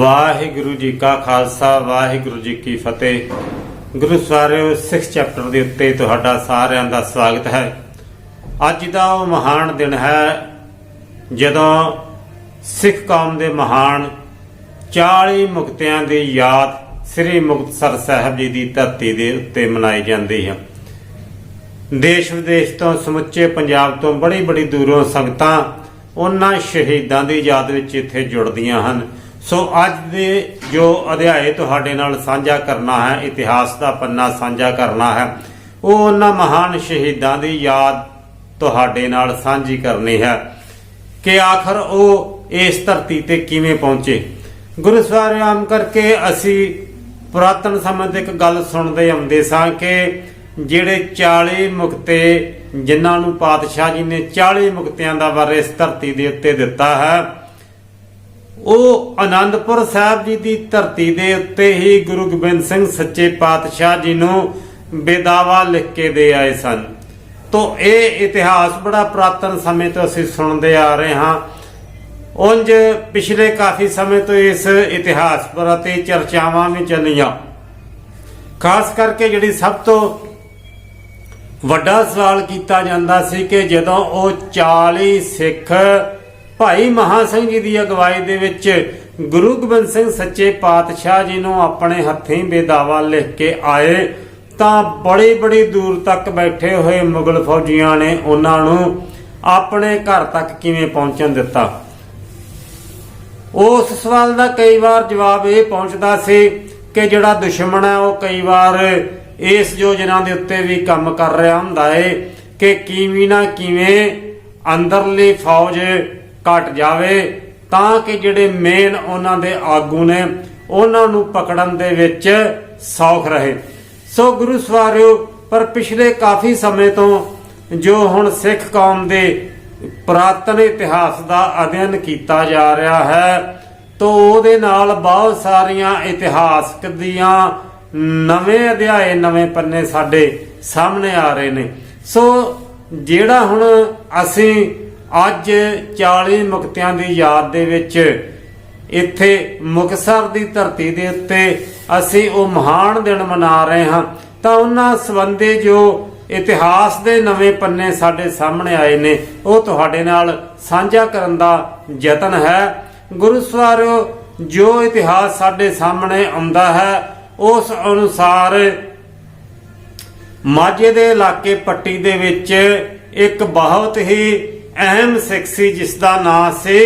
ਵਾਹਿਗੁਰੂ ਜੀ ਕਾ ਖਾਲਸਾ, ਵਾਹਿਗੁਰੂ ਜੀ ਕੀ ਫਤਿਹ। ਗੁਰੂ ਸਾਰਿਓ, ਸਿੱਖ ਚੈਪਟਰ ਦੇ ਉੱਤੇ ਤੁਹਾਡਾ ਸਾਰਿਆਂ ਦਾ ਸਵਾਗਤ ਹੈ। ਅੱਜ ਦਾ ਉਹ ਮਹਾਨ ਦਿਨ ਹੈ, ਜਦੋਂ ਸਿੱਖ ਕੌਮ ਦੇ ਮਹਾਨ 40 ਮੁਕਤਿਆਂ ਦੀ ਯਾਦ ਸ੍ਰੀ ਮੁਕਤਸਰ ਸਾਹਿਬ ਜੀ ਦੀ ਧਰਤੀ ਦੇ ਉੱਤੇ ਮਨਾਈ ਜਾਂਦੀ ਹੈ। ਦੇਸ਼ ਵਿਦੇਸ਼ ਤੋਂ ਸਮੁੱਚੇ ਪੰਜਾਬ ਤੋਂ ਬੜੀ ਬੜੀ ਦੂਰੋਂ ਸੰਗਤਾਂ ਉਹਨਾਂ ਸ਼ਹੀਦਾਂ ਦੀ ਯਾਦ ਵਿੱਚ ਇੱਥੇ ਜੁੜਦੀਆਂ ਹਨ। ਸੋ ਅੱਜ ਦੇ ਜੋ ਅਧਿਆਏ ਤੁਹਾਡੇ ਨਾਲ ਸਾਂਝਾ ਕਰਨਾ ਹੈ, ਇਤਿਹਾਸ ਦਾ ਪੰਨਾ ਸਾਂਝਾ ਕਰਨਾ ਹੈ, ਉਹ ਉਹਨਾਂ ਮਹਾਨ ਸ਼ਹੀਦਾਂ ਦੀ ਯਾਦ ਤੁਹਾਡੇ ਨਾਲ ਸਾਂਝੀ ਕਰਨੀ ਹੈ ਕਿ ਆਖਰ ਉਹ ਇਸ ਧਰਤੀ ਤੇ ਕਿਵੇਂ ਪਹੁੰਚੇ। ਗੁਰੂ ਸਵਾਰੇ ਆਮ ਕਰਕੇ ਅਸੀਂ ਪੁਰਾਤਨ ਸਮੇਂ ਤੇ ਇੱਕ ਗੱਲ ਸੁਣਦੇ ਆਉਂਦੇ ਸਾਂ ਕਿ ਜਿਹੜੇ 40 ਮੁਕਤੇ ਜਿਨ੍ਹਾਂ ਨੂੰ ਪਾਤਸ਼ਾਹ ਜੀ ਨੇ 40 ਮੁਕਤਿਆਂ ਦਾ ਵਰ ਇਸ ਧਰਤੀ ਦੇ ਉੱਤੇ ਦਿੱਤਾ ਹੈ ਉਹ ਆਨੰਦਪੁਰ ਸਾਹਿਬ ਜੀ ਦੀ ਧਰਤੀ ਦੇ ਉੱਤੇ ਹੀ ਗੁਰੂ ਗੋਬਿੰਦ ਸਿੰਘ ਸੱਚੇ ਪਾਤਸ਼ਾਹ ਜੀ ਨੂੰ ਬੇਦਾਵਾ ਲਿਖ ਕੇ ਦੇ ਆਏ ਸਨ। ਤੋਂ ਇਹ ਇਤਿਹਾਸ ਬੜਾ ਪੁਰਾਤਨ ਸਮੇਂ ਤੋਂ ਅਸੀਂ ਸੁਣਦੇ ਆ ਰਹੇ ਹਾਂ। ਉਂਝ ਪਿਛਲੇ ਕਾਫੀ ਸਮੇਂ ਤੋਂ ਇਸ ਇਤਿਹਾਸ ਪਰ ਅਤੇ ਚਰਚਾਵਾਂ ਵੀ ਚੱਲੀਆਂ। ਖਾਸ ਕਰਕੇ ਜਿਹੜੀ ਸਭ ਤੋਂ ਵੱਡਾ ਸਵਾਲ ਕੀਤਾ ਜਾਂਦਾ ਸੀ ਕਿ ਜਦੋਂ ਉਹ 40 ਸਿੱਖ ਭਾਈ ਮਹਾ ਸਿੰਘ ਜੀ ਦੀ ਅਗਵਾਈ ਦੇ ਵਿੱਚ ਗੁਰੂ ਗੋਬਿੰਦ ਸਿੰਘ ਸੱਚੇ ਪਾਤਸ਼ਾਹ ਜੀ ਨੂੰ ਆਪਣੇ ਹੱਥੀਂ ਬੇਦਾਵਾ ਲਿਖ ਕੇ ਆਏ। ਤਾਂ ਬੜੀ ਬੜੀ ਦੂਰ ਤੱਕ ਬੈਠੇ ਹੋਏ ਮੁਗਲ ਫੌਜੀਆਂ ਨੇ ਉਹਨਾਂ ਨੂੰ ਆਪਣੇ ਘਰ ਤੱਕ ਕਿਵੇਂ ਪਹੁੰਚਣ ਦਿੱਤਾ? ਉਸ ਸਵਾਲ ਦਾ ਕਈ ਵਾਰ ਜਵਾਬ ਇਹ ਪਹੁੰਚਦਾ ਸੀ ਕਿ ਜਿਹੜਾ ਦੁਸ਼ਮਣ ਹੈ ਉਹ ਕਈ ਵਾਰ ਇਸ ਯੋਜਨਾ ਦੇ ਉੱਤੇ ਵੀ ਕੰਮ ਕਰ ਰਿਹਾ ਹੁੰਦਾ ਏ ਕਿ ਕਿਵੇਂ ਨਾ ਕਿਵੇਂ ਅੰਦਰਲੀ ਫੌਜ ਘਟ ਜਾਵੇ, ਤਾਂ ਕਿ ਜਿਹੜੇ ਮੇਨ ਉਹਨਾਂ ਦੇ ਆਗੂ ਨੇ, ਉਹਨਾਂ ਨੂੰ ਪਕੜਨ ਦੇ ਵਿੱਚ ਸੌਖ ਰਹੇ। ਸੋ ਗੁਰੂ ਸਵਾਰਿਓ, ਪਰ ਪਿਛਲੇ ਕਾਫੀ ਸਮੇਂ ਤੋਂ ਜੋ ਹੁਣ ਸਿੱਖ ਕੌਮ ਦੇ ਪੁਰਾਤਨ ਇਤਿਹਾਸ ਦਾ ਅਧਿਐਨ ਕੀਤਾ ਜਾ ਰਿਹਾ ਹੈ, ਤੋ ਉਹਦੇ ਨਾਲ ਬਹੁਤ ਸਾਰੀਆਂ ਇਤਿਹਾਸਕ ਦੀਆਂ ਨਵੇਂ ਅਧਿਆਏ, ਨਵੇਂ ਪੰਨੇ ਸਾਡੇ ਸਾਹਮਣੇ ਆ ਰਹੇ ਨੇ। ਸੋ ਜਿਹੜਾ ਹੁਣ ਅਸੀਂ ਅੱਜ 40 ਮੁਕਤਿਆਂ ਦੀ ਯਾਦ ਦੇ ਵਿੱਚ ਇੱਥੇ ਮੁਕਸਰ ਦੀ ਧਰਤੀ ਦੇ ਉੱਤੇ ਅਸੀਂ ਉਹ ਮਹਾਨ ਦਿਨ ਮਨਾ ਰਹੇ ਹਾਂ। ਤਾਂ ਉਹਨਾਂ ਸੰਬੰਧੇ ਜੋ ਇਤਿਹਾਸ ਦੇ ਨਵੇਂ ਪੰਨੇ ਸਾਡੇ ਸਾਹਮਣੇ ਆਏ ਨੇ, ਉਹ ਤੁਹਾਡੇ ਨਾਲ ਸਾਂਝਾ ਕਰਨ ਦਾ ਯਤਨ ਹੈ। ਗੁਰੂ ਸਵਾਰਿਓ, ਜੋ ਇਤਿਹਾਸ ਸਾਡੇ ਸਾਹਮਣੇ ਆਉਂਦਾ ਹੈ, ਉਸ ਅਨੁਸਾਰ ਮਾਝੇ ਦੇ ਇਲਾਕੇ ਪੱਟੀ ਦੇ ਵਿੱਚ ਇੱਕ ਬਹੁਤ ਹੀ ਅਹਿਮ ਸਿੱਖ ਸੀ ਜਿਸ ਦਾ ਨਾਂ ਸੀ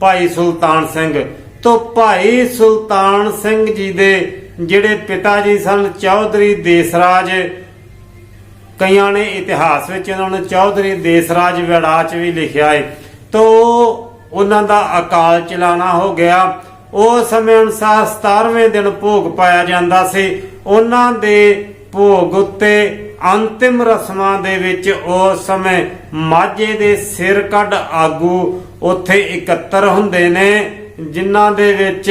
ਭਾਈ ਸੁਲਤਾਨ ਸਿੰਘ। ਤੋਂ ਭਾਈ ਸੁਲਤਾਨ ਸਿੰਘ ਜੀ ਦੇ ਜਿਹੜੇ ਪਿਤਾ ਜੀ ਸਨ, ਚੌਧਰੀ ਦੇਸਰਾਜ, ਕਈਆਂ ਨੇ ਇਤਿਹਾਸ ਵਿੱਚ ਉਹਨਾਂ ਨੂੰ ਚੌਧਰੀ ਦੇਸਰਾਜ ਵਿੜਾ ਚ ਵੀ ਲਿਖਿਆ ਹੈ ਤੋਂ ਉਹਨਾਂ ਦਾ ਅਕਾਲ ਚਲਾਣਾ ਹੋ ਗਿਆ। ਉਸ ਸਮੇਂ ਅਨੁਸਾਰ 17ਵੇਂ ਦਿਨ ਭੋਗ ਪਾਇਆ ਜਾਂਦਾ ਸੀ। ਉਹਨਾਂ ਦੇ ਭੋਗ ਉੱਤੇ ਅੰਤਿਮ ਰਸਮਾਂ ਦੇ ਵਿੱਚ ਉਸ ਸਮੇਂ ਮਾਝੇ ਦੇ ਸਿਰ ਕੱਢ ਆਗੂ ਉੱਥੇ ਇਕੱਤਰ ਹੁੰਦੇ ਨੇ, ਜਿਨ੍ਹਾਂ ਦੇ ਵਿੱਚ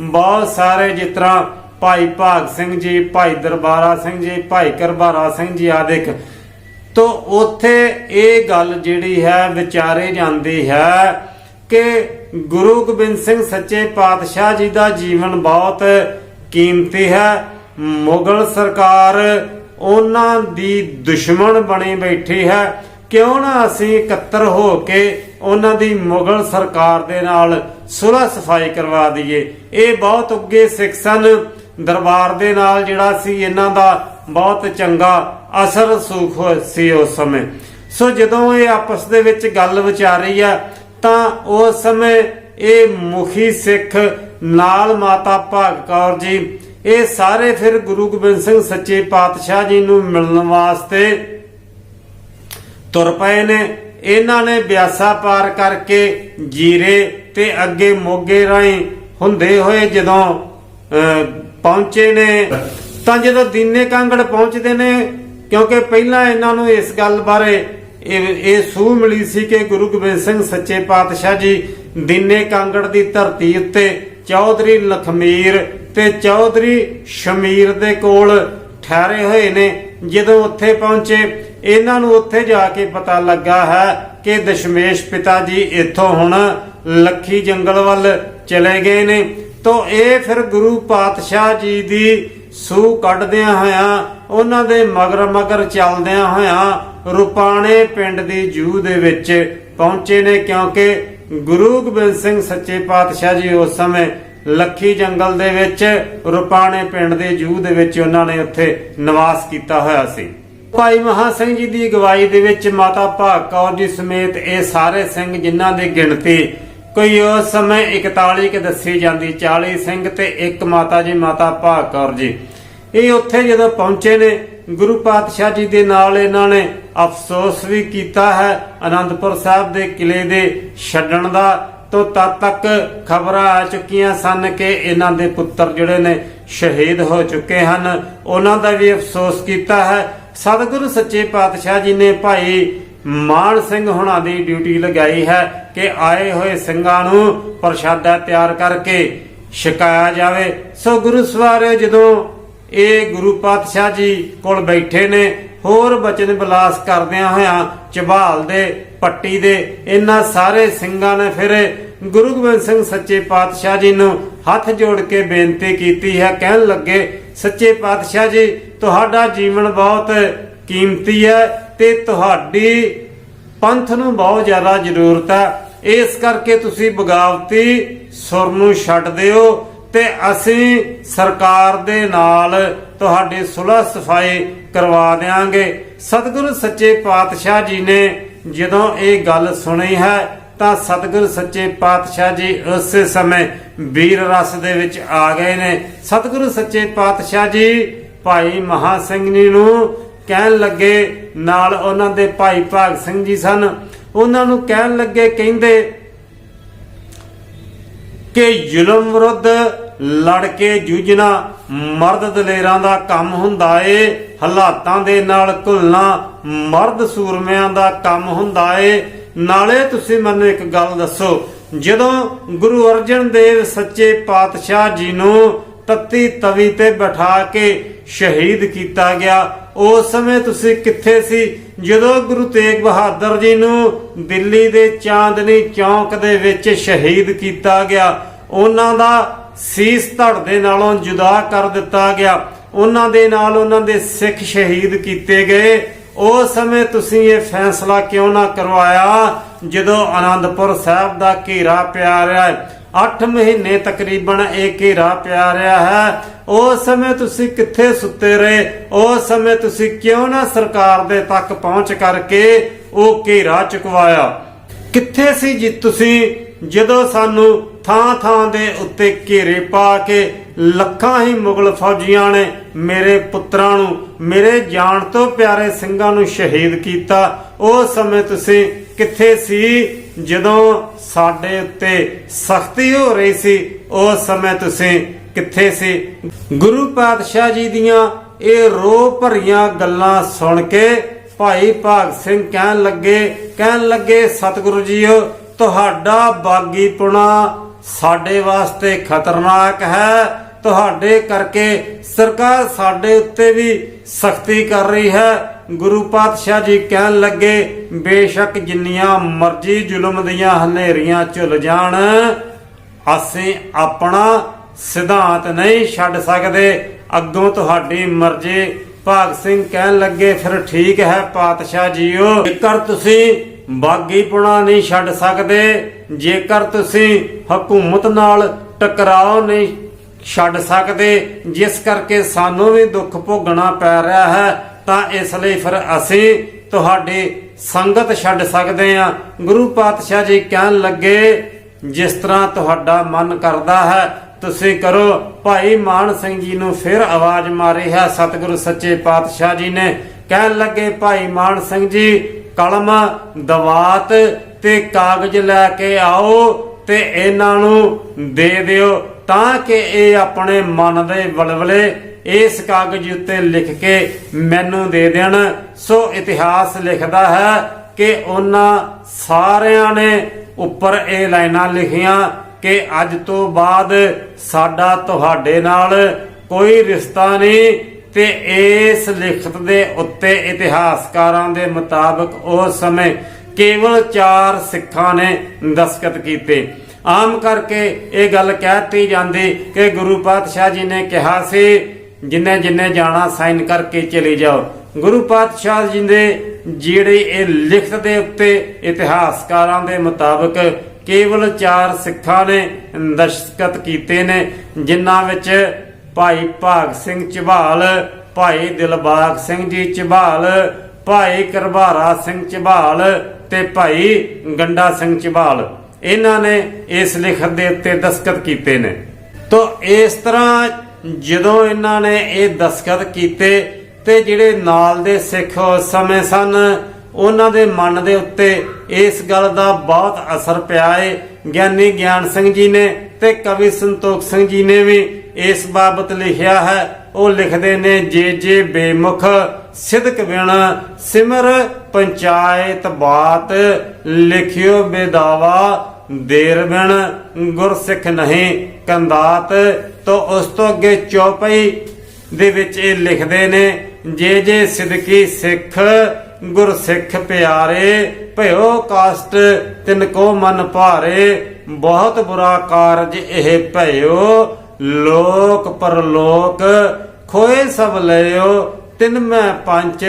ਬਹੁਤ ਸਾਰੇ ਜਿਸ ਤਰ੍ਹਾਂ ਭਾਈ ਭਾਗ ਸਿੰਘ ਜੀ, ਭਾਈ ਦਰਬਾਰਾ ਸਿੰਘ ਜੀ, ਭਾਈ ਕਰਬਾਰਾ ਸਿੰਘ ਜੀ ਆਦਿਕ ਤੋ ਉੱਥੇ ਇਹ ਗੱਲ ਜਿਹੜੀ ਹੈ ਵਿਚਾਰੇ ਜਾਂਦੀ ਹੈ ਕਿ ਗੁਰੂ ਗੋਬਿੰਦ ਸਿੰਘ ਸੱਚੇ ਪਾਤਸ਼ਾਹ ਜੀ ਦਾ ਜੀਵਨ ਬਹੁਤ ਕੀਮਤੀ ਹੈ। ਮੁਗਲ ਸਰਕਾਰ ਉਹਨਾਂ ਦੀ ਦੁਸ਼ਮਣ ਬਣੀ ਬੈਠੀ ਹੈ। ਕਿਉਂ ਨਾ ਅਸੀਂ ਇਕੱਤਰ ਹੋ ਕੇ ਉਹਨਾਂ ਦੀ ਮੁਗਲ ਸਰਕਾਰ ਦੇ ਨਾਲ ਸੁਲਹ ਸਫ਼ਾਈ ਕਰਵਾ ਦਈਏ। ਇਹ ਬਹੁਤ ਉੱਗੇ ਸਿੱਖ ਸਨ। ਦਰਬਾਰ ਦੇ ਨਾਲ ਜਿਹੜਾ ਸੀ, ਇਹਨਾਂ ਦਾ ਬਹੁਤ ਚੰਗਾ ਅਸਰ ਸੂਖ ਸੀ ਉਸ ਸਮੇਂ। ਸੋ ਜਦੋਂ ਇਹ ਆਪਸ ਦੇ ਵਿੱਚ ਗੱਲ ਵਿਚਾਰੀ ਆ ਤਾਂ ਉਸ ਸਮੇਂ ਇਹ ਮੁਖੀ ਸਿੱਖ ਨਾਲ ਮਾਤਾ ਭਾਗ ਕੌਰ ਜੀ ਇਹ ਸਾਰੇ ਫਿਰ ਗੁਰੂ ਗੋਬਿੰਦ ਸਿੰਘ ਸੱਚੇ ਪਾਤਸ਼ਾਹ ਜੀ ਨੂੰ ਮਿਲਣ ਵਾਸਤੇ ਤੁਰ ਪਏ ਨੇ। ਇਹਨਾਂ ਨੇ ਬਿਆਸਾ ਪਾਰ ਕਰਕੇ ਜੀਰੇ ਤੇ ਅੱਗੇ ਮੋਗੇ ਰਾਹੀਂ ਹੁੰਦੇ ਹੋਏ ਜਦੋਂ ਪਹੁੰਚੇ ਨੇ, ਤਾਂ ਜਦੋਂ ਦੀਨੇ ਕਾਂਗੜ ਪਹੁੰਚਦੇ ਨੇ, ਕਿਉਂਕਿ ਪਹਿਲਾਂ ਇਹਨਾਂ ਨੂੰ ਇਸ ਗੱਲ ਬਾਰੇ ਇਹ ਇਹ ਸੂਹ ਮਿਲੀ ਸੀ ਕਿ ਗੁਰੂ ਗੋਬਿੰਦ ਸਿੰਘ ਸੱਚੇ ਪਾਤਸ਼ਾਹ ਜੀ ਦੀਨੇ ਕਾਂਗੜ ਦੀ ਧਰਤੀ ਉੱਤੇ ਚੌਧਰੀ ਲਖਮੀਰ ਤੇ ਚੌਧਰੀ ਸ਼ਮੀਰ ਦੇ ਕੋਲ ਠਹਿਰੇ ਹੋਏ ਨੇ। ਜਦੋਂ ਉੱਥੇ ਪਹੁੰਚੇ, ਇਹਨਾਂ ਨੂੰ ਉੱਥੇ ਜਾ ਕੇ ਪਤਾ ਲੱਗਾ ਹੈ ਕਿ ਦਸ਼ਮੇਸ਼ ਪਿਤਾ ਜੀ ਇੱਥੋਂ ਹੁਣ ਲੱਖੀ ਜੰਗਲ ਵੱਲ ਚਲੇ ਗਏ ਨੇ। ਤੋ ਇਹ ਫਿਰ ਗੁਰੂ ਪਾਤਸ਼ਾਹ ਜੀ ਦੀ ਸੂ ਕੱਢਦਿਆਂ ਹੋਇਆਂ, ਉਹਨਾਂ ਦੇ ਮਗਰ ਮਗਰ ਚੱਲਦਿਆਂ ਹੋਇਆਂ ਰੁਪਾਣੇ ਪਿੰਡ ਦੀ ਜੂ ਦੇ ਵਿੱਚ ਪਹੁੰਚੇ ਨੇ। ਕਿਉਂਕਿ ਗੁਰੂ ਗੋਬਿੰਦ ਸਿੰਘ ਸੱਚੇ ਪਾਤਸ਼ਾਹ ਜੀ ਉਸ ਸਮੇਂ ਲੱਖੀ ਜੰਗਲ ਦੇ ਵਿੱਚ, ਰੁਪਾਣੇ ਪਿੰਡ ਦੇ ਜੂ ਦੇ ਵਿੱਚ ਉਹਨਾਂ ਨੇ ਉੱਥੇ ਨਿਵਾਸ ਕੀਤਾ ਹੋਇਆ ਸੀ। ਭਾਈ ਮਹਾ ਸਿੰਘ ਜੀ ਦੀ ਅਗਵਾਈ ਦੇ ਵਿੱਚ ਮਾਤਾ ਭਾਗ ਕੌਰ ਜੀ ਸਮੇਤ ਇਹ ਸਾਰੇ ਸਿੰਘ ਜਿਨ੍ਹਾਂ ਦੀ ਗਿਣਤੀ ਕੋਈ ਉਸ ਸਮੇਂ 41 ਕਿ ਦੱਸੀ ਜਾਂਦੀ 40 ਸਿੰਘ ਤੇ ਇੱਕ ਮਾਤਾ ਜੀ, ਮਾਤਾ ਭਾਗ ਕੌਰ ਜੀ। ਇਹ ਉੱਥੇ ਜਦੋਂ ਪਹੁੰਚੇ ਨੇ, ਗੁਰੂ ਪਾਤਸ਼ਾਹ ਜੀ ਦੇ ਨਾਲ ਇਹਨਾਂ ਨੇ ਅਫਸੋਸ ਵੀ ਕੀਤਾ ਹੈ, ਅਨੰਦਪੁਰ ਸਾਹਿਬ ਦੇ ਕਿਲੇ ਦੇ ਛੱਡਣ ਦਾ ਤੋਂ ਤਦ ਤੱਕ ਖਬਰਾਂ ਆ ਚੁੱਕੀਆਂ ਸਨ ਕਿ ਇਹਨਾਂ ਦੇ ਪੁੱਤਰ ਜਿਹੜੇ ਨੇ ਸ਼ਹੀਦ ਹੋ ਚੁੱਕੇ ਹਨ। ਉਹਨਾਂ ਦਾ ਵੀ ਅਫਸੋਸ ਕੀਤਾ ਹੈ। ਸਤਿਗੁਰੂ ਸੱਚੇ ਪਾਤਸ਼ਾਹ ਜੀ ਨੇ ਭਾਈ ਮਾਨ ਸਿੰਘ ਹੁਣਾਂ ਦੀ ਡਿਊਟੀ ਲਗਾਈ ਹੈ ਕਿ ਆਏ ਹੋਏ ਸਿੰਘਾਂ ਨੂੰ ਪ੍ਰਸ਼ਾਦਾ ਤਿਆਰ ਕਰਕੇ ਛਕਾਇਆ ਜਾਵੇ। ਸੋ ਗੁਰੂ ਸਵਾਰੇ ਜਦੋਂ ਇਹ ਗੁਰੂ ਪਾਤਸ਼ਾਹ ਜੀ ਕੋਲ ਬੈਠੇ ਨੇ ਹੋਰ ਬਚਨ ਬਿਲਾਸ ਕਰਦਿਆਂ ਹੋਇਆਂ ਚਬਾਲ ਦੇ, ਪੱਟੀ ਦੇ, ਇਹਨਾਂ ਸਾਰੇ ਸਿੰਘਾਂ ਨੇ ਫਿਰ ਗੁਰੂ ਗੋਬਿੰਦ ਸਿੰਘ ਸੱਚੇ ਪਾਤਸ਼ਾਹ ਜੀ ਨੂੰ ਹੱਥ ਜੋੜ ਕੇ ਬੇਨਤੀ ਕੀਤੀ ਹੈ, ਕਹਿਣ ਲੱਗੇ, ਸੱਚੇ ਪਾਤਸ਼ਾਹ ਜੀ, ਤੁਹਾਡਾ ਜੀਵਨ ਬਹੁਤ ਕੀਮਤੀ ਹੈ ਤੇ ਤੁਹਾਡੀ ਪੰਥ ਨੂੰ ਬਹੁਤ ਜ਼ਿਆਦਾ ਜ਼ਰੂਰਤ ਹੈ। ਇਸ ਕਰਕੇ ਤੁਸੀਂ ਬਗਾਵਤੀ ਸੁਰ ਨੂੰ ਛੱਡ ਦਿਓ। ਤੇ ਅਸੀਂ ਸਰਕਾਰ ਦੇ ਨਾਲ ਤੁਹਾਡੀ ਸੁਲਹ ਸਫ਼ਾਈ ਕਰਵਾ ਦੇਾਂਗੇ ਸਤਿਗੁਰੂ ਸੱਚੇ ਪਾਤਸ਼ਾਹ ਜੀ ਨੇ ਜਦੋਂ ਇਹ ਗੱਲ ਸੁਣੀ ਹੈ, ਤਾਂ ਸਤਿਗੁਰੂ ਸੱਚੇ ਪਾਤਸ਼ਾਹ ਜੀ ਉਸੇ ਸਮੇਂ ਵੀਰ ਰਸ ਦੇ ਵਿੱਚ ਆ ਗਏ ਨੇ। ਸਤਿਗੁਰੂ ਸੱਚੇ ਪਾਤਸ਼ਾਹ ਜੀ ਭਾਈ ਮਹਾ ਸਿੰਘ ਜੀ ਨੂੰ ਕਹਿਣ ਲੱਗੇ, ਨਾਲ ਉਹਨਾਂ ਦੇ ਭਾਈ ਭਾਗ ਸਿੰਘ ਜੀ ਸਨ। ਉਹਨਾਂ ਨੂੰ ਕਹਿਣ ਲੱਗੇ, ਕਹਿੰਦੇ ਕਿ ਜ਼ੁਲਮ ਵਿਰੁੱਧ ਲੜ ਕੇ ਜੂਝਣਾ ਮਰਦ ਦਲੇਰਾਂ ਦਾ ਕੰਮ ਹੁੰਦਾ ਏ, ਹਾਲਾਤਾਂ ਦੇ ਨਾਲ ਘੁਲਣਾ ਮਰਦ ਸੂਰਮਿਆਂ ਦਾ ਕੰਮ ਹੁੰਦਾ ਏ। ਨਾਲੇ ਤੁਸੀਂ ਮੈਨੂੰ ਇੱਕ ਗੱਲ ਦੱਸੋ, ਜਦੋਂ ਗੁਰੂ ਅਰਜਨ ਦੇਵ ਸੱਚੇ ਪਾਤਸ਼ਾਹ ਜੀ ਨੂੰ ਤੱਤੀ ਤਵੀ ਤੇ ਬਿਠਾ ਕੇ ਸ਼ਹੀਦ ਕੀਤਾ ਗਿਆ। ਉਸ ਸਮੇਂ ਤੁਸੀਂ ਕਿੱਥੇ ਸੀ? ਜਦੋਂ ਗੁਰੂ ਤੇਗ ਬਹਾਦਰ ਜੀ ਨੂੰ ਦਿੱਲੀ ਦੇ ਚਾਂਦਨੀ ਚੌਂਕ ਦੇ ਵਿੱਚ ਸ਼ਹੀਦ ਕੀਤਾ ਗਿਆ, ਉਹਨਾਂ ਦਾ ਸੀਸ ਧੜ ਦੇ ਨਾਲੋਂ ਜੁਦਾ ਕਰ ਦਿੱਤਾ ਗਿਆ। ਉਹਨਾਂ ਦੇ ਨਾਲ ਉਹਨਾਂ ਦੇ ਸਿੱਖ ਸ਼ਹੀਦ ਕੀਤੇ ਗਏ। ਉਸ ਸਮੇਂ ਤੁਸੀਂ ਇਹ ਫੈਸਲਾ ਕਿਉਂ ਨਾ ਕਰਵਾਇਆ? ਜਦੋਂ ਆਨੰਦਪੁਰ ਸਾਹਿਬ ਦਾ ਘੇਰਾ ਪਿਆ ਰਿਹਾ ਹੈ 8 ਮਹੀਨੇ ਤਕਰੀਬਨ ਇਹ ਘੇਰਾ ਪਿਆ ਰਿਹਾ ਹੈ। ਉਸ ਸਮੇਂ ਤੁਸੀਂ ਕਿੱਥੇ ਸੁੱਤੇ ਰਹੇ? ਉਸ ਸਮੇਂ ਤੁਸੀਂ ਕਿਉਂ ਨਾ ਸਰਕਾਰ ਦੇ ਤੱਕ ਪਹੁੰਚ ਕਰਕੇ ਉਹ ਘੇਰਾ ਚੁਕਵਾਇਆ? ਕਿੱਥੇ ਸੀ ਜੀ ਤੁਸੀਂ? ਜਦੋਂ ਸਾਨੂੰ ਥਾਂ ਥਾਂ ਦੇ ਉੱਤੇ ਘੇਰੇ ਪਾ ਕੇ ਲੱਖਾਂ ਹੀ ਮੁਗਲ ਫੌਜੀਆਂ ਨੇ ਮੇਰੇ ਪੁੱਤਰਾਂ ਨੂੰ, ਮੇਰੇ ਜਾਨ ਤੋਂ ਪਿਆਰੇ ਸਿੰਘਾਂ ਨੂੰ ਸ਼ਹੀਦ ਕੀਤਾ ਉਸ ਸਮੇਂ ਤੁਸੀਂ ਕਿੱਥੇ ਸੀ? ਜਦੋਂ ਸਾਡੇ ਉੱਤੇ ਸਖਤੀ ਹੋ ਰਹੀ ਸੀ ਉਸ ਸਮੇਂ ਤੁਸੀਂ ਕਿੱਥੇ ਸੀ? ਗੁਰੂ ਪਾਤਸ਼ਾਹ ਜੀ ਦੀਆਂ ਇਹ ਰੋ ਭਰੀਆਂ ਗੱਲਾਂ ਸੁਣ ਕੇ ਭਾਈ ਭਾਗ ਸਿੰਘ ਕਹਿਣ ਲੱਗੇ ਕਹਿਣ ਲੱਗੇ, ਸਤਿਗੁਰੂ ਜੀਓ, ਤੁਹਾਡਾ ਬਾਗੀਪੁਣਾ ਸਾਡੇ ਵਾਸਤੇ ਖਤਰਨਾਕ ਹੈ। ਤੁਹਾਡੇ ਕਰਕੇ ਸਰਕਾਰ ਸਾਡੇ ਉੱਤੇ ਵੀ ਸਖਤੀ ਕਰ ਰਹੀ ਹੈ। ਗੁਰੂ ਪਾਤਸ਼ਾਹ ਜੀ ਕਹਿਣ ਲੱਗੇ, ਬੇਸ਼ੱਕ ਜਿੰਨੀਆਂ ਮਰਜ਼ੀ ਜ਼ੁਲਮ ਦੀਆਂ ਹਨੇਰੀਆਂ ਝੁੱਲ ਜਾਣ, ਅਸੀਂ ਆਪਣਾ ਸਿਧਾਂਤ ਨਹੀਂ ਛੱਡ ਸਕਦੇ। ਅੱਗੋਂ ਤੁਹਾਡੀ ਮਰਜ਼ੀ। ਭਾਗ ਸਿੰਘ ਕਹਿਣ ਲੱਗੇ, ਫਿਰ ਠੀਕ ਹੈ ਪਾਤਸ਼ਾਹ ਜੀਓ, ਜੇਕਰ ਤੁਸੀਂ ਬਾਗੀਪੁਣਾ ਨਹੀਂ ਛੱਡ ਸਕਦੇ, ਜੇਕਰ ਤੁਸੀਂ ਹਕੂਮਤ ਨਾਲ ਟਕਰਾਓ ਨਹੀਂ ਛੱਡ ਸਕਦੇ, ਜਿਸ ਕਰਕੇ ਸਾਨੂੰ ਵੀ ਦੁੱਖ ਭੋਗਣਾ ਪੈ ਰਿਹਾ ਹੈ ਤਾਂ ਇਸ ਲਈ ਫਿਰ ਅਸੀਂ ਤੁਹਾਡੀ ਸੰਗਤ ਛੱਡ ਸਕਦੇ ਹਾਂ। ਗੁਰੂ ਪਾਤਸ਼ਾਹ ਜੀ ਕਹਿਣ ਲੱਗੇ, ਜਿਸ ਤਰ੍ਹਾਂ ਤੁਹਾਡਾ ਮਨ ਕਰਦਾ ਹੈ, ਤੁਸੀਂ ਕਰੋ। ਭਾਈ ਮਾਨ ਸਿੰਘ ਜੀ ਨੂੰ ਫਿਰ ਆਵਾਜ਼ ਮਾਰੀ ਹੈ, ਸਤਿਗੁਰੂ ਸੱਚੇ ਪਾਤਸ਼ਾਹ ਜੀ ਨੇ। ਕਹਿਣ ਲੱਗੇ, ਭਾਈ ਮਾਨ ਸਿੰਘ ਜੀ, ਕਲਮ, ਦਵਾਤ ਤੇ ਕਾਗਜ਼ ਲੈ ਕੇ ਆਓ ਤੇ ਇਹਨਾਂ ਨੂੰ ਦੇ ਦਿਓ, ਤਾਂ ਕਿ ਇਹ ਆਪਣੇ ਮਨ ਦੇ ਬਲਬਲੇ ਇਸ ਕਾਗਜ਼ ਉੱਤੇ ਲਿਖ ਕੇ ਮੈਨੂੰ ਦੇ ਦੇਣ। ਸੋ ਇਤਿਹਾਸ ਲਿਖਦਾ ਹੈ ਕਿ ਉਹਨਾਂ ਸਾਰਿਆਂ ਨੇ ਉੱਪਰ ਇਹ ਲਾਈਨਾਂ ਲਿਖੀਆਂ ਕਿ ਅੱਜ ਤੋਂ ਬਾਅਦ ਸਾਡਾ ਤੁਹਾਡੇ ਨਾਲ ਕੋਈ ਰਿਸ਼ਤਾ ਨਹੀਂ ਤੇ ਇਸ ਲਿਖਤ ਦੇ ਉੱਤੇ ਇਤਿਹਾਸਕਾਰਾਂ ਦੇ ਮੁਤਾਬਕ ਉਸ ਸਮੇਂ ਕੇਵਲ 4 ਸਿੱਖਾਂ ਨੇ ਦਸਖਤ ਕੀਤੇ। ਆਮ ਕਰਕੇ ਇਹ ਗੱਲ ਕਹਿਤੀ ਜਾਂਦੀ ਕਿ ਗੁਰੂ ਪਾਤਸ਼ਾਹ ਜੀ ਨੇ ਕਿਹਾ ਸੀ ਜਿੰਨੇ ਜਿੰਨੇ ਜਾਣਾ ਸਾਈਨ ਕਰਕੇ ਚਲੇ ਜਾਓ। ਗੁਰੂ ਪਾਤਸ਼ਾਹ ਜੀ ਦੇ ਜਿਹੜੇ ਇਹ ਲਿਖਤ ਦੇ ਉੱਤੇ ਇਤਿਹਾਸਕਾਰਾਂ ਦੇ ਮੁਤਾਬਕ ਕੇਵਲ ਚਾਰ ਸਿੱਖਾਂ ਨੇ ਦਸਤਖਤ ਕੀਤੇ ਨੇ, ਜਿਨ੍ਹਾਂ ਵਿੱਚ ਭਾਈ ਭਾਗ ਸਿੰਘ ਝਬਾਲ, ਭਾਈ ਦਿਲਬਾਗ ਸਿੰਘ ਜੀ ਝਬਾਲ, ਭਾਈ ਕਰਬਾਰਾ ਸਿੰਘ ਝਬਾਲ ਤੇ ਭਾਈ ਗੰਡਾ ਸਿੰਘ ਝਬਾਲ। ਇਹਨਾਂ ਨੇ ਇਸ ਲਿਖਤ ਦੇ ਉੱਤੇ ਦਸਤਖਤ ਕੀਤੇ ਨੇ। ਤੋ ਇਸ ਤਰ੍ਹਾਂ ਜਦੋਂ ਇਹਨਾਂ ਨੇ ਇਹ ਦਸਤਖਤ ਕੀਤੇ ਤੇ ਜਿਹੜੇ ਨਾਲ ਦੇ ਸਿੱਖ ਉਸ ਸਮੇਂ ਸਨ, ਉਹਨਾਂ ਦੇ ਮਨ ਦੇ ਉੱਤੇ ਇਸ ਗੱਲ ਦਾ ਬਹੁਤ ਅਸਰ ਪਿਆ ਏ। ਗਿਆਨੀ ਗਿਆਨ ਸਿੰਘ ਜੀ ਨੇ ਤੇ ਕਵੀ ਸੰਤੋਖ ਸਿੰਘ ਜੀ ਨੇ ਵੀ ਇਸ ਬਾਬਤ ਲਿਖਿਆ ਹੈ। ਉਹ ਲਿਖਦੇ ਨੇ, ਜੇ ਜੇ ਬੇਮੁਖ ਸਿਦਕ ਬਿਨ ਸਿਮਰ ਪੰਚਾਇਤ ਬਾਤ ਲਿਖਿਓ ਬੇਦਾਵਾ ਦੇਰ ਬਿਨ ਗੁਰਸਿੱਖ ਨਹੀਂ ਕੰਦਾਤ ਤੋਂ ਉਸ ਤੋਂ ਅੱਗੇ ਚੌਪਈ ਦੇ ਵਿੱਚ ਇਹ ਲਿਖਦੇ ਨੇ, ਜੇ ਜੇ ਸਿਦਕੀ ਸਿੱਖ ਗੁਰਸਿੱਖ ਪਿਆਰੇ, ਭਇਓ ਕਾਸਟ ਤਿਨ ਕੋ ਮਨ ਭਾਰੇ, ਬਹੁਤ ਬੁਰਾ ਕਾਰਜ ਇਹ ਭਇਓ, ਲੋਕ ਪਰਲੋਕ ਖੋਏ ਸਭ ਲਿਓ ਤਿੰਨ ਮੈਂ ਪੰਜ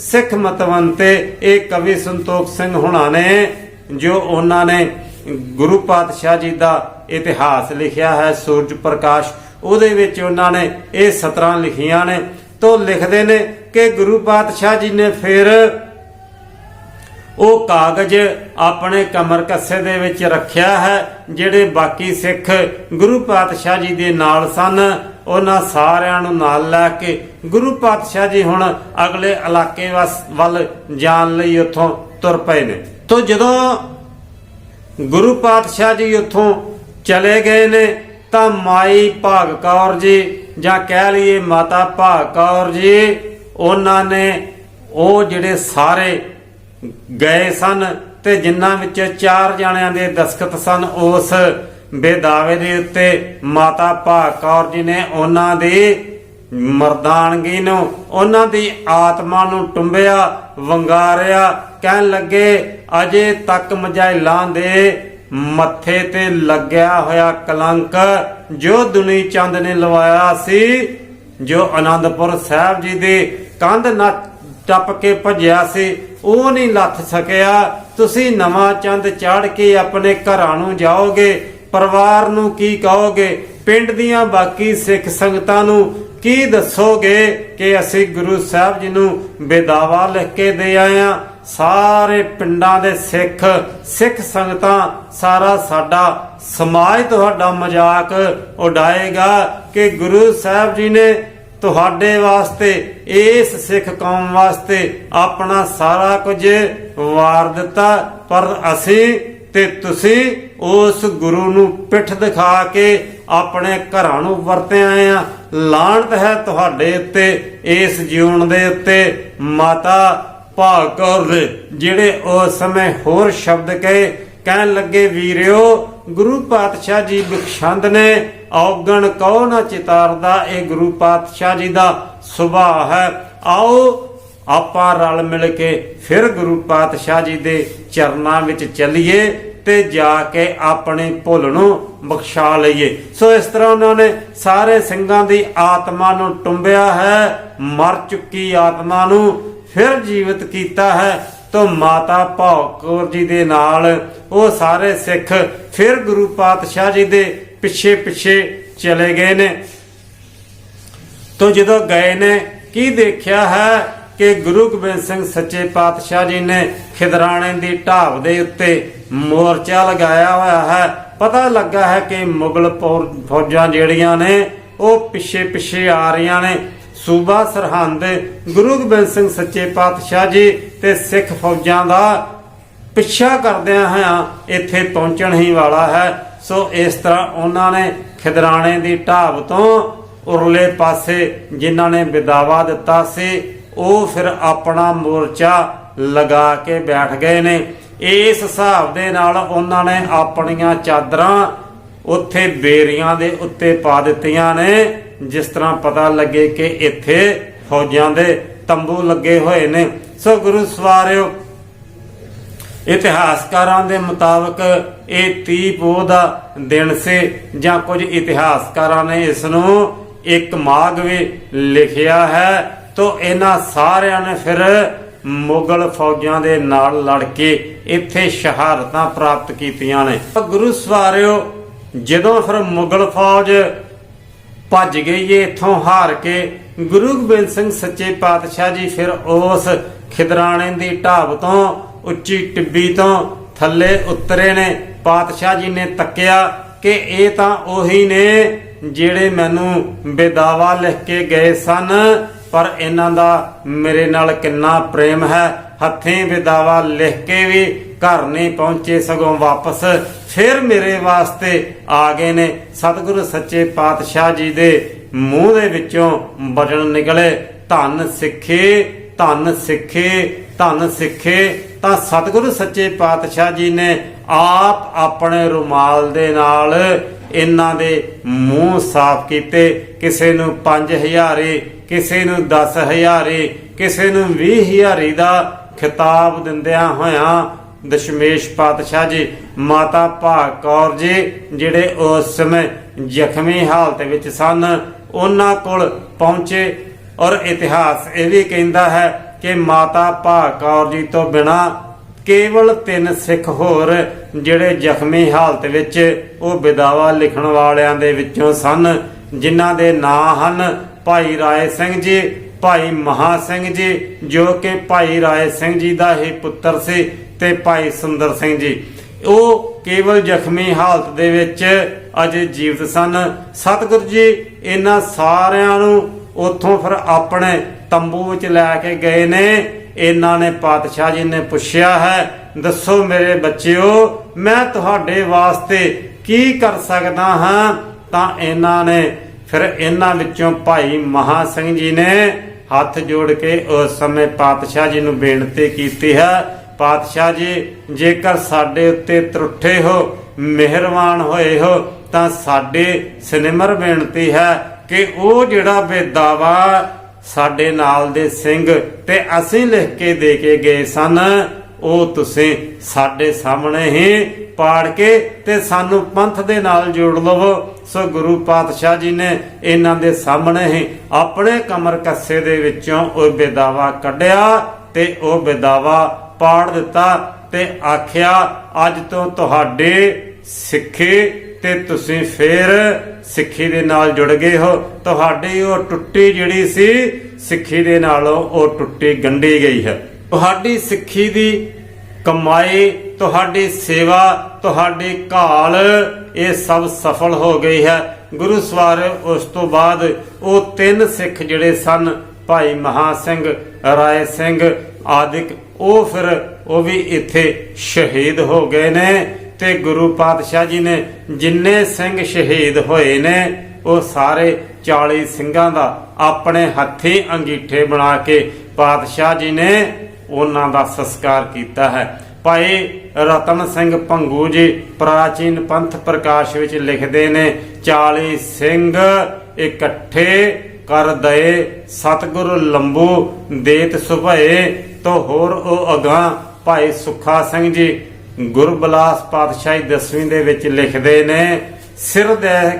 ਸਿੱਖ ਮਤਵੰਤੇ, ਇਹ ਕਵੀ ਸੰਤੋਖ ਸਿੰਘ ਹੁਣਾ ਨੇ, ਜੋ ਉਹਨਾਂ ਨੇ ਗੁਰੂ ਪਾਤਸ਼ਾਹ ਜੀ ਦਾ ਇਤਿਹਾਸ ਲਿਖਿਆ ਹੈ, ਸੂਰਜ ਪ੍ਰਕਾਸ਼। ਉਹਦੇ ਵਿੱਚ ਉਹਨਾਂ ਨੇ ਇਹ ਸਤਰਾਂ ਲਿਖੀਆਂ ਨੇ। ਤੋਂ ਲਿਖਦੇ ਨੇ ਕਿ ਗੁਰੂ ਪਾਤਸ਼ਾਹ ਜੀ ਨੇ ਫਿਰ ਉਹ ਕਾਗਜ਼ ਆਪਣੇ ਕਮਰ ਕੱਸੇ ਦੇ ਵਿੱਚ ਰੱਖਿਆ ਹੈ, ਜਿਹੜੇ ਬਾਕੀ ਸਿੱਖ ਗੁਰੂ ਪਾਤਸ਼ਾਹ ਜੀ ਦੇ ਨਾਲ ਸਨ। ਉਹਨਾਂ ਸਾਰਿਆਂ ਨੂੰ ਨਾਲ ਲੈ ਕੇ ਗੁਰੂ ਪਾਤਸ਼ਾਹ ਜੀ ਹੁਣ ਅਗਲੇ ਇਲਾਕੇ ਵੱਲ ਜਾਣ ਲਈ ਉੱਥੋਂ ਤੁਰ ਪਏ ਨੇ। ਤੋਂ ਜਦੋਂ ਗੁਰੂ ਪਾਤਸ਼ਾਹ ਜੀ ਉੱਥੋਂ ਚਲੇ ਗਏ ਨੇ, ਤਾਂ ਮਾਈ ਭਾਗ ਕੌਰ ਜੀ ਜਾਂ ਕਹਿ ਲਈਏ ਮਾਤਾ ਭਾਗ ਕੌਰ ਜੀ, ਉਹਨਾਂ ਨੇ ਉਹ ਜਿਹੜੇ ਸਾਰੇ ਗਏ ਸਨ ਤੇ ਜਿਨ੍ਹਾਂ ਵਿੱਚ ਚਾਰ ਜਣਿਆਂ ਦੇ ਦਸਖਤ ਸਨ, ਉਸ ਬੇਦਾਵੇ ਦੇ ਉੱਤੇ ਮਾਤਾ ਭਾਗ ਕੌਰ ਜੀ ਨੇ ਉਹਨਾਂ ਦੀ ਮਰਦਾਨਗੀ ਨੂੰ, ਉਹਨਾਂ ਦੀ ਆਤਮਾ ਨੂੰ ਟੁੰਬਿਆ, ਵੰਗਾਰਿਆ, ਕਹਿਣ ਲੱਗੇ, ਅਜੇ ਤੱਕ ਮਜਾਇਲਾਂ ਦੇ ਮੱਥੇ ਤੇ ਲੱਗਿਆ ਹੋਇਆ ਕਲੰਕ ਜੋ ਦੁਨੀ ਚੰਦ ਨੇ ਲਵਾਇਆ ਸੀ, ਜੋ ਆਨੰਦਪੁਰ ਸਾਹਿਬ ਜੀ ਦੇ ਕੰਧ ਨਾ ਟੱਪ ਕੇ ਭੱਜਿਆ ਸੀ, ਉਹ ਨਹੀਂ ਲੱਥ ਸਕਿਆ। ਤੁਸੀਂ ਨਵਾਂ ਚੰਦ ਚਾੜ ਕੇ ਆਪਣੇ ਘਰਾਂ ਨੂੰ ਜਾਓਗੇ, ਪਰਿਵਾਰ ਨੂੰ ਕੀ ਕਹੋਗੇ, ਪਿੰਡ ਦੀਆਂ ਬਾਕੀ ਸਿੱਖ ਸੰਗਤਾਂ ਨੂੰ ਕੀ ਦੱਸੋਗੇ ਕਿ ਅਸੀਂ ਗੁਰੂ ਸਾਹਿਬ ਜੀ ਨੂੰ ਬੇਦਾਵਾ ਲਿਖ ਕੇ ਦੇ ਆਏ ਆ ਸਾਰੇ ਪਿੰਡਾਂ ਦੇ ਸਿੱਖ ਸਿੱਖ ਸੰਗਤਾਂ, ਸਾਰਾ ਸਾਡਾ ਸਮਾਜ ਤੁਹਾਡਾ ਮਜ਼ਾਕ ਉਡਾਏਗਾ ਕਿ ਗੁਰੂ ਸਾਹਿਬ ਜੀ ਨੇ ਤੁਹਾਡੇ ਵਾਸਤੇ, ਇਸ ਸਿੱਖ ਕੌਮ ਵਾਸਤੇ ਆਪਣਾ ਸਾਰਾ ਕੁਝ ਵਾਰ ਦਿੱਤਾ। ਪਰ ਅਸੀਂ ਤੇ ਤੁਸੀਂ ਉਸ ਗੁਰੂ ਨੂੰ ਪਿੱਠ ਦਿਖਾ ਕੇ ਆਪਣੇ ਘਰਾਂ ਨੂੰ ਵਰਤੇ ਆਏ ਆ। ਲਾਣਤ ਹੈ ਤੁਹਾਡੇ ਉੱਤੇ, ਇਸ ਜੀਵਨ ਦੇ ਉੱਤੇ। ਮਾਤਾ ਭਾਗ ਕੌਰ ਦੇ, ਜਿਹੜੇ ਉਸ ਸਮੇਂ ਹੋਰ ਸ਼ਬਦ ਕਹੇ, ਕਹਿਣ ਲੱਗੇ, ਵੀਰਿਓ, ਗੁਰੂ ਪਾਤਸ਼ਾਹ ਜੀ ਬਖਸ਼ੰਦ ਨੇ, ਔਗਣ ਕਉ ਨਾ ਚਿਤਾਰਦਾ, ਇਹ ਗੁਰੂ ਪਾਤਸ਼ਾਹ ਜੀ ਦਾ ਸੁਭਾਅ ਹੈ। ਆਓ ਆਪਾਂ ਰਲ ਮਿਲ ਕੇ ਫਿਰ ਗੁਰੂ ਪਾਤਸ਼ਾਹ ਜੀ ਦੇ ਚਰਨਾਂ ਵਿੱਚ ਚੱਲੀਏ ਤੇ ਜਾ ਕੇ ਆਪਣੇ ਭੁੱਲ ਨੂੰ ਬਖਸ਼ਾ ਲਈਏ। ਸੋ ਇਸ ਤਰ੍ਹਾਂ ਉਹਨਾਂ ਨੇ ਸਾਰੇ ਸਿੰਘਾਂ ਦੀ ਆਤਮਾ ਨੂੰ ਟੁੰਬਿਆ ਹੈ, ਮਰ ਚੁੱਕੀ ਆਤਮਾ ਨੂੰ ਫਿਰ ਜੀਵਿਤ ਕੀਤਾ ਹੈ, ਤੋ ਮਾਤਾ ਭਾਉਕੌਰ ਜੀ ਦੇ ਨਾਲ ਉਹ ਸਾਰੇ ਸਿੱਖ ਫਿਰ ਗੁਰੂ ਪਾਤਸ਼ਾਹ ਜੀ ਦੇ ਪਿੱਛੇ ਪਿੱਛੇ ਚਲੇ ਗਏ ਨੇ। ਤੋ ਜਦੋਂ ਗਏ ਨੇ, ਕੀ ਦੇਖਿਆ ਹੈ ਕਿ ਗੁਰੂ ਗੋਬਿੰਦ ਸਿੰਘ ਸੱਚੇ ਪਾਤਸ਼ਾਹ ਜੀ ਨੇ ਖਿਦਰਾਣੇ ਦੀ ਢਾਬ ਦੇ ਉੱਤੇ ਮੋਰਚਾ ਲਗਾਇਆ ਹੋਇਆ ਹੈ। ਪਤਾ ਲੱਗਾ ਹੈ ਕਿ ਮੁਗਲ ਫੌਜਾਂ ਜਿਹੜੀਆਂ ਨੇ, ਉਹ ਪਿੱਛੇ ਪਿੱਛੇ ਆ ਰਹੀਆਂ ਨੇ। ਸੂਬਾ ਸਰਹੰਦ ਗੁਰੂ ਗੋਬਿੰਦ ਸਿੰਘ ਸੱਚੇ ਪਾਤਸ਼ਾਹ ਜੀ ਤੇ ਸਿੱਖ ਫੌਜਾਂ ਦਾ ਪਿੱਛਾ ਕਰਦਿਆਂ ਹੋਇਆਂ ਇੱਥੇ ਪਹੁੰਚਣ ਹੀ ਵਾਲਾ ਹੈ। ਸੋ ਇਸ ਤਰ੍ਹਾਂ ਉਹਨਾਂ ਨੇ ਖਿਦਰਾਣੇ ਦੀ ਢਾਬ ਤੋਂ ਉਰਲੇ ਪਾਸੇ ਜਿਨ੍ਹਾਂ ਨੇ ਵਿਦਾਵਾ ਦਿੱਤਾ ਸੀ, ਉਹ ਫਿਰ ਆਪਣਾ ਮੋਰਚਾ ਲਗਾ ਕੇ ਬੈਠ ਗਏ ਨੇ। ਇਸ ਹਿਸਾਬ ਦੇ ਨਾਲ ਉਹਨਾਂ ਨੇ ਆਪਣੀਆਂ ਚਾਦਰਾਂ ਉੱਥੇ ਬੇਰੀਆਂ ਦੇ ਉੱਤੇ ਪਾ ਦਿੱਤੀਆਂ ਨੇ। ਜਿਸ ਤਰ੍ਹਾਂ ਪਤਾ ਲੱਗੇ ਕਿ ਇੱਥੇ ਫੌਜਾਂ ਦੇ ਤੰਬੂ ਲੱਗੇ ਹੋਏ ਨੇ ਸੋ ਗੁਰੂ ਸਵਾਰਿਓ, ਇਤਿਹਾਸਕਾਰਾਂ ਦੇ ਮੁਤਾਬਕ ਇਹ 30 ਪੋਹ ਦਾ ਦਿਨ ਸੀ, ਜਾਂ ਕੁਝ ਇਤਿਹਾਸਕਾਰਾਂ ਨੇ ਇਸ ਨੂੰ ਇੱਕ ਮਾਘ ਵੀ ਲਿਖਿਆ ਹੈ, ਤੋਂ ਇਹਨਾਂ ਸਾਰਿਆਂ ਨੇ ਫਿਰ ਮੁਗਲ ਫੌਜਾਂ ਦੇ ਨਾਲ ਲੜ ਕੇ ਇੱਥੇ ਸ਼ਹਾਦਤਾਂ ਪ੍ਰਾਪਤ ਕੀਤੀਆਂ ਨੇ। ਗੁਰੂ ਸਵਾਰਿਓ, ਜਦੋਂ ਫਿਰ ਮੁਗਲ ਫੌਜ ਭੱਜ ਗਈ ਏ, ਇੱਥੋਂ ਹਾਰ ਕੇ। ਗੁਰੂ ਗੋਬਿੰਦ ਸਿੰਘ ਸੱਚੇ ਪਾਤਸ਼ਾਹ ਜੀ, ਫਿਰ ਉਸ ਖਿਦਰਾਣੇ ਦੀ ਢਾਬ ਤੋਂ, ਉੱਚੀ ਟਿੱਬੀ ਤੋਂ ਥੱਲੇ ਉਤਰੇ ਨੇ। ਪਾਤਸ਼ਾਹ ਜੀ ਨੇ ਤੱਕਿਆ ਕਿ ਇਹ ਤਾਂ ਉਹੀ ਨੇ ਜਿਹੜੇ ਮੈਨੂੰ ਬੇਦਾਵਾ ਲਿਖ ਕੇ ਗਏ ਸਨ। ਪਰ ਇਹਨਾਂ ਦਾ ਮੇਰੇ ਨਾਲ ਕਿੰਨਾ ਪ੍ਰੇਮ ਹੈ। ਹੱਥੀਂ ਵਿਦਾਵਾ ਲਿਖ ਕੇ ਵੀ ਘਰ ਨਹੀਂ ਪਹੁੰਚੇ, ਸਗੋਂ ਵਾਪਸ ਫਿਰ ਮੇਰੇ ਵਾਸਤੇ ਆ ਗਏ ਨੇ। ਸਤਿਗੁਰੂ ਸੱਚੇ ਪਾਤਸ਼ਾਹ ਜੀ ਦੇ ਮੂੰਹ ਦੇ ਵਿੱਚੋਂ ਬਚਨ ਨਿਕਲੇ। ਧੰਨ ਸਿੱਖੇ ਧੰਨ ਸਿੱਖੇ ਧੰਨ ਸਿੱਖੇ। ਤਾਂ ਸਤਿਗੁਰੂ ਸੱਚੇ ਪਾਤਸ਼ਾਹ ਜੀ ਨੇ ਆਪ ਆਪਣੇ ਰੁਮਾਲ ਦੇ ਨਾਲ ਇਹਨਾਂ ਦੇ ਮੂੰਹ ਸਾਫ਼ ਕੀਤੇ। ਕਿਸੇ ਨੂੰ 5000 ਕਿਸੇ ਨੂੰ 10000 ਕਿਸੇ ਨੂੰ 20000 ਦਾ ਖਿਤਾਬ ਦਿੰਦਿਆਂ ਹੋਇਆਂ ਦਸ਼ਮੇਸ਼ ਪਾਤਸ਼ਾਹ ਜੀ ਮਾਤਾ ਭਾਗ ਕੌਰ ਜੀ, ਜਿਹੜੇ ਉਸ ਸਮੇਂ ਜ਼ਖਮੀ ਹਾਲਤ ਵਿੱਚ ਸਨ, ਉਹਨਾਂ ਕੋਲ ਪਹੁੰਚੇ ਔਰ ਇਤਿਹਾਸ ਇਹ ਵੀ ਕਹਿੰਦਾ ਹੈ ਕਿ ਮਾਤਾ ਭਾਗ ਕੌਰ ਜੀ ਤੋਂ ਬਿਨਾ ਕੇਵਲ ਤਿੰਨ ਸਿੱਖ ਹੋਰ ਜਿਹੜੇ ਜ਼ਖਮੀ ਹਾਲਤ ਵਿੱਚ ਉਹ ਵਿਦਾਵਾ ਲਿਖਣ ਵਾਲਿਆਂ ਦੇ ਵਿੱਚੋਂ ਸਨ, ਜਿਨ੍ਹਾਂ ਦੇ ਨਾਂ ਹਨ ਭਾਈ ਰਾਏ ਸਿੰਘ ਜੀ, ਭਾਈ ਮਹਾ ਸਿੰਘ ਜੀ, ਜੋ ਕਿ ਭਾਈ ਰਾਏ ਸਿੰਘ ਜੀ ਦਾ ਹੀ ਪੁੱਤਰ ਸੀ ਤੇ ਭਾਈ ਸੁੰਦਰ ਸਿੰਘ ਜੀ। ਉਹ ਕੇਵਲ ਜ਼ਖਮੀ ਹਾਲਤ ਦੇ ਵਿੱਚ ਅਜੇ ਜੀਵਤ ਸਨ। ਸਤਿਗੁਰੂ ਜੀ, ਇਹਨਾਂ ਸਾਰਿਆਂ ਨੂੰ ਉੱਥੋਂ ਫਿਰ ਆਪਣੇ ਤੰਬੂ ਵਿੱਚ ਲੈ ਕੇ ਗਏ ਨੇ। ਇਹਨਾਂ ਨੇ ਪਾਤਸ਼ਾਹ ਜੀ ਨੇ ਪੁੱਛਿਆ ਹੈ, ਦੱਸੋ ਮੇਰੇ ਬੱਚਿਓ, ਮੈਂ ਤੁਹਾਡੇ ਵਾਸਤੇ ਕੀ ਕਰ ਸਕਦਾ ਹਾਂ? ਤਾਂ ਇਹਨਾਂ ਨੇ ਫਿਰ ਇਹਨਾਂ ਵਿੱਚੋਂ ਭਾਈ ਮਹਾ ਸਿੰਘ ਜੀ ਨੇ ਹੱਥ ਜੋੜ ਕੇ ਉਸ ਸਮੇਂ ਪਾਤਸ਼ਾਹ ਜੀ ਨੂੰ ਬੇਨਤੀ ਕੀਤੀ ਹੈ ਪਾਤਸ਼ਾਹ ਜੀ, ਜੇਕਰ ਸਾਡੇ ਉੱਤੇ ਤਰੁੱਠੇ ਹੋ, ਮਿਹਰਬਾਨ ਹੋਏ ਹੋ, ਤਾਂ ਸਾਡੇ ਸਿਨਮਰ ਬੇਨਤੀ ਹੈ ਕਿ ਉਹ ਜਿਹੜਾ ਬੇਦਾਵਾ ਸਾਡੇ ਨਾਲ ਦੇ ਸਿੰਘ ਤੇ ਅਸੀਂ ਲਿਖ ਕੇ ਦੇ ਕੇ ਗਏ ਸਨ, ਉਹ ਤੁਸੀਂ ਸਾਡੇ ਸਾਹਮਣੇ ਹੀ ਪਾੜ ਕੇ ਤੇ ਸਾਨੂੰ ਪੰਥ ਦੇ ਨਾਲ ਜੋੜ ਲਵੋ। ਸੋ ਗੁਰੂ ਪਾਤਸ਼ਾਹ ਜੀ ਨੇ ਇਹਨਾਂ ਦੇ ਸਾਹਮਣੇ ਹੀ ਆਪਣੇ ਕਮਰ ਕੱਸੇ ਦੇ ਵਿੱਚੋਂ ਉਹ ਬੇਦਾਵਾ ਕੱਢਿਆ ਤੇ ਉਹ ਬੇਦਾਵਾ ਪਾੜ ਦਿੱਤਾ ਤੇ ਆਖਿਆ, ਅੱਜ ਤੋਂ ਤੁਹਾਡੇ ਸਿੱਖੇ ਤੇ ਤੁਸੀਂ ਫੇਰ ਸਿੱਖੀ ਦੇ ਨਾਲ ਜੁੜ ਗਏ ਹੋ। ਤੁਹਾਡੀ ਉਹ ਟੁੱਟੀ ਜਿਹੜੀ ਸੀ, ਸਿੱਖੀ ਦੇ ਨਾਲੋਂ ਉਹ ਟੁੱਟੀ ਗੰਢੀ ਗਈ ਹੈ। ਤੁਹਾਡੀ ਸਿੱਖੀ ਦੀ ਕਮਾਈ, ਤੁਹਾਡੀ ਸੇਵਾ, ਤੁਹਾਡੀ ਕਾਲ ਇਹ ਸਭ ਸਫਲ ਹੋ ਗਈ ਹੈ। ਗੁਰੂ ਸਵਾਰ ਉਸ ਤੋਂ ਬਾਅਦ ਉਹ ਤਿੰਨ ਸਿੱਖ ਜਿਹੜੇ ਸਨ, ਭਾਈ ਮਹਾ ਸਿੰਘ, ਰਾਏ ਸਿੰਘ ਆਦਿਕ ਉਹ ਫਿਰ ਉਹ ਵੀ ਇੱਥੇ ਸ਼ਹੀਦ ਹੋ ਗਏ ਨੇ ਤੇ ਗੁਰੂ ਪਾਤਸ਼ਾਹ ਜੀ ਨੇ ਜਿੰਨੇ ਸਿੰਘ ਸ਼ਹੀਦ ਹੋਏ ਨੇ, ਉਹ ਸਾਰੇ 40 ਸਿੰਘਾਂ ਦਾ ਆਪਣੇ ਹੱਥੀ ਅੰਗੀਠੇ ਬਣਾ ਕੇ ਪਾਤਸ਼ਾਹ ਜੀ ਨੇ ਉਹਨਾਂ ਦਾ ਸੰਸਕਾਰ ਕੀਤਾ ਹੈ। ਭਾਈ ਰਤਨ ਸਿੰਘ ਭੰਗੂ ਜੀ ਪ੍ਰਾਚੀਨ ਪੰਥ ਪ੍ਰਕਾਸ਼ ਵਿੱਚ ਲਿਖਦੇ ਨੇ 40 ਸਿੰਘ ਇਕੱਠੇ ਕਰ ਦਏ, ਸਤਿਗੁਰ ਲੰਬੂ ਦੇਤ ਸੁਭਏ ਤੋ ਹੋਰ ਉਹ ਅਗਾਂ ਭਾਈ ਸੁਖਾ ਸਿੰਘ ਜੀ ਗੁਰਬਲਾਸ ਪਾਤਸ਼ਾਹੀ ਦਸਵੀਂ ਦੇ ਵਿੱਚ ਲਿਖਦੇ ਨੇ, ਸਿਰ ਦੇ,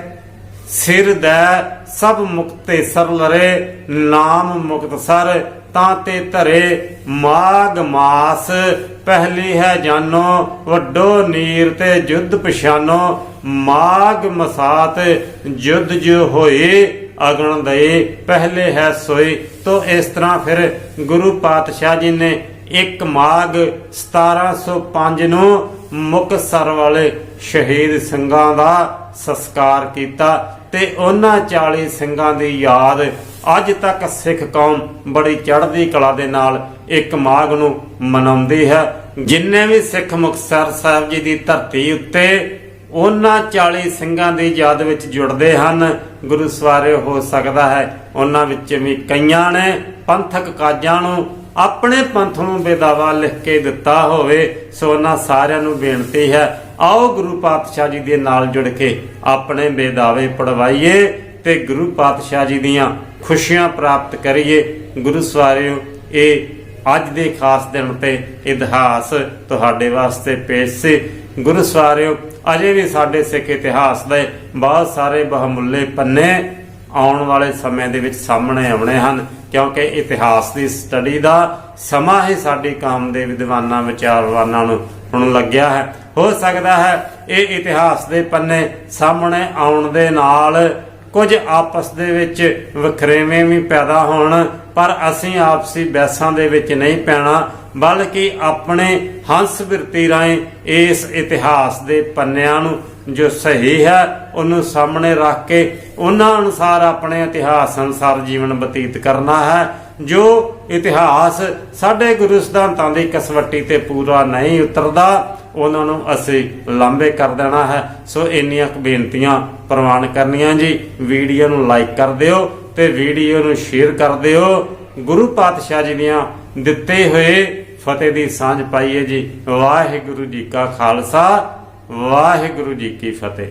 ਸਿਰ ਦਾ ਸਭ ਮੁਕਤੇ ਸਰ ਨਾਮ ਮੁਕਤ ਤਾਂ ਤੇ ਧਰੇ ਮਾਗ ਮਾਸ, ਪਹਿਲੀ ਹੈ ਜਾਨੋ, ਵੱਡੋ ਨੀਰ ਤੇ ਜੁੱਧ ਪਛਾਨੋ ਮਾਗ ਮਸਾਤ ਜੁੱਧ ਜੋ ਹੋਏ ਅਗਣ ਦਏ, ਪਹਿਲੇ ਹੈ ਸੋਈ ਤੋ ਇਸ ਤਰ੍ਹਾਂ ਫਿਰ ਗੁਰੂ ਪਾਤਸ਼ਾਹ ਜੀ ਨੇ ਇੱਕ ਮਾਗ 1705 ਨੂੰ ਮੁਕਤਸਰ ਵਾਲੇ ਸ਼ਹੀਦ ਸਿੰਘਾਂ ਦਾ ਸੰਸਕਾਰ ਕੀਤਾ ਤੇ ਉਹਨਾਂ 40 ਸਿੰਘਾਂ ਦੀ ਯਾਦ ਅੱਜ ਤੱਕ ਸਿੱਖ ਕੌਮ ਬੜੀ ਚੜ੍ਹਦੀ ਕਲਾ ਦੇ ਨਾਲ ਇੱਕ ਮਾਘ ਨੂੰ ਮਨਾਉਂਦੀ ਹੈ। ਜਿੰਨੇ ਵੀ ਸਿੱਖ ਮੁਕਤਸਰ ਸਾਹਿਬ ਜੀ ਦੀ ਧਰਤੀ ਉੱਤੇ ਉਹਨਾਂ 40 ਸਿੰਘਾਂ ਦੀ ਯਾਦ ਵਿੱਚ ਜੁੜਦੇ ਹਨ ਗੁਰੂ ਸਵਾਰੇ ਹੋ ਸਕਦਾ ਹੈ। ਉਹਨਾਂ ਵਿੱਚ ਵੀ ਕਈਆਂ ਨੇ ਪੰਥਕ ਕਾਜਾਂ ਨੂੰ ਆਪਣੇ ਪੰਥ ਨੂੰ ਬੇਦਾਵਾ ਲਿਖ ਕੇ ਦਿੱਤਾ ਹੋਵੇ, ਸੋ ਉਹਨਾਂ ਸਾਰਿਆਂ ਨੂੰ ਬੇਨਤੀ ਹੈ, ਆਓ ਗੁਰੂ ਪਾਤਸ਼ਾਹ ਜੀ ਦੇ ਨਾਲ ਜੁੜ ਕੇ ਆਪਣੇ ਬੇਦਾਵੇ ਪੜਵਾਈਏ ਤੇ ਗੁਰੂ ਪਾਤਸ਼ਾਹ ਜੀ ਦੀਆਂ ਖੁਸ਼ੀਆਂ ਪ੍ਰਾਪਤ ਕਰੀਏ। ਗੁਰੂ ਸਵਾਰਿਓ ਇਹ ਅੱਜ ਦੇ ਖਾਸ ਦਿਨ ਤੇ ਇਤਿਹਾਸ ਤੁਹਾਡੇ ਵਾਸਤੇ ਪੇਸ਼ ਸੀ। ਗੁਰੂ ਸਵਾਰਿਓ ਅਜੇ ਵੀ ਸਾਡੇ ਸਿੱਖ ਇਤਿਹਾਸ ਦੇ ਬਹੁਤ ਸਾਰੇ ਬਹੁਮੁੱਲੇ ਪੰਨੇ ਆਉਣ ਵਾਲੇ ਸਮੇਂ ਦੇ ਵਿੱਚ ਸਾਹਮਣੇ ਆਉਣੇ ਹਨ, ਕਿਉਂਕਿ ਇਤਿਹਾਸ ਦੀ ਸਟੱਡੀ ਦਾ ਸਮਾਂ ਹੀ ਸਾਡੀ ਕੌਮ ਦੇ ਵਿਦਵਾਨਾਂ, ਵਿਚਾਰਵਾਨਾਂ ਨੂੰ ਹੁਣ ਲੱਗਿਆ ਹੈ। ਹੋ ਸਕਦਾ ਹੈ ਇਹ ਇਤਿਹਾਸ ਦੇ ਪੰਨੇ ਸਾਹਮਣੇ ਆਉਣ ਦੇ ਨਾਲ ਕੁਝ ਆਪਸ ਦੇ ਵਿੱਚ ਵਖਰੇਵੇਂ ਵੀ ਪੈਦਾ ਹੋਣ, ਪਰ ਅਸੀਂ ਆਪਸੀ ਬੈਸਾਂ ਦੇ ਵਿੱਚ ਨਹੀਂ ਪੈਣਾ, ਬਲਕਿ ਆਪਣੇ ਹੰਸ ਬਿਰਤੀ ਰਾਹੀਂ ਇਸ ਇਤਿਹਾਸ ਦੇ ਪੰਨਿਆਂ ਨੂੰ ਜੋ ਸਹੀ ਹੈ, ਉਹਨੂੰ ਸਾਹਮਣੇ ਰੱਖ ਕੇ ਉਹਨਾਂ ਅਨੁਸਾਰ ਆਪਣੇ ਇਤਿਹਾਸ ਅਨੁਸਾਰ ਜੀਵਨ ਬਤੀਤ ਕਰਨਾ ਹੈ, ਜੋ ਇਤਿਹਾਸ ਸਾਡੇ ਗੁਰੂ ਸਿਧਾਂਤਾਂ ਦੀ ਕਸਵੱਟੀ ਤੇ ਪੂਰਾ ਨਹੀਂ ਉਤਰਦਾ। ਉਹਨਾਂ ਨੂੰ ਅਸੀਂ ਲਾਂਬੇ ਕਰ ਦੇਣਾ ਹੈ। ਸੋ ਇੰਨੀਆਂ ਬੇਨਤੀਆਂ ਪ੍ਰਵਾਨ ਕਰਨੀਆਂ ਜੀ। ਵੀਡੀਓ ਨੂੰ ਲਾਈਕ ਕਰ ਦਿਓ ਤੇ ਵੀਡੀਓ ਨੂੰ ਸ਼ੇਅਰ ਕਰ ਦਿਓ। ਗੁਰੂ ਪਾਤਸ਼ਾਹ ਜੀ ਦੀਆਂ ਦਿੱਤੇ ਹੋਏ ਫਤਿਹ ਦੀ ਸਾਂਝ ਪਾਈਏ ਜੀ। ਵਾਹਿਗੁਰੂ ਜੀ ਕਾ ਖਾਲਸਾ, ਵਾਹਿਗੁਰੂ ਜੀ ਕੀ ਫਤਿਹ।